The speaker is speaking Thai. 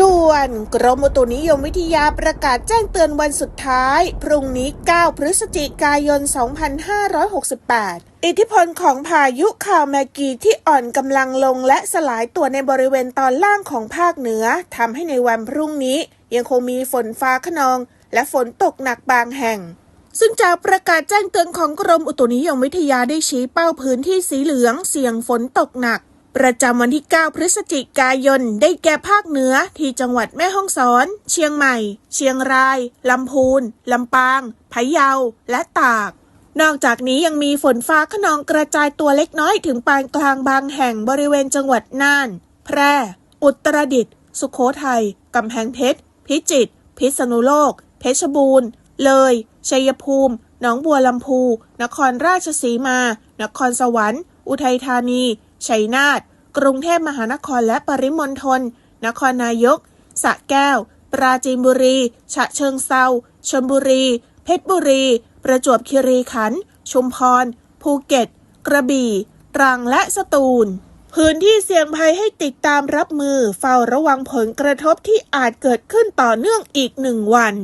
ด่วน กรมอุตุนิยมวิทยาประกาศแจ้งเตือนวันสุดท้าย พรุ่งนี้ 9 พฤศจิกายน 2568อิทธิพลของพายุข่าวแมกีที่อ่อนกำลังลงและสลายตัวในบริเวณตอนล่างของภาคเหนือทำให้ในวันพรุ่งนี้ ยังคงมีฝนฟ้าขนอง และฝนตกหนักบางแห่ง ซึ่งจากประกาศแจ้งเตือนของกรมอุตุนิยมวิทยาได้ชี้เป้าพื้นที่สีเหลืองเสี่ยงฝนตกหนัก ประจำวันที่ 9 พฤศจิกายน ได้แก่ภาคเหนือที่จังหวัดแม่ฮ่องสอน เชียงใหม่ เชียงราย ลำพูน ลำปาง พะเยา และตาก นอกจากนี้ยังมีฝนฟ้าขนองกระจายตัวเล็กน้อยถึงปานกลางบางแห่งบริเวณจังหวัดน่าน แพร่ อุตรดิตถ์ สุโขทัย กำแพงเพชร พิจิตร พิษณุโลก เพชรบูรณ์ เลย ชัยภูมิ หนองบัวลำพู นครราชสีมา นครสวรรค์ อุทัยธานีชัยนาท กรุงเทพมหานครและปริมณฑล นครนายก สระแก้ว ปราจีนบุรี ฉะเชิงเซาชลบุรี เพชรบุรี ประจวบคีรีขันธ์ ชุมพร ภูเก็ต กระบี่ ตรัง และสตูล พื้นที่เสี่ยงภัยให้ติดตามรับมือ เฝ้าระวังผลกระทบที่อาจเกิดขึ้นต่อเนื่องอีกหนึ่งวัน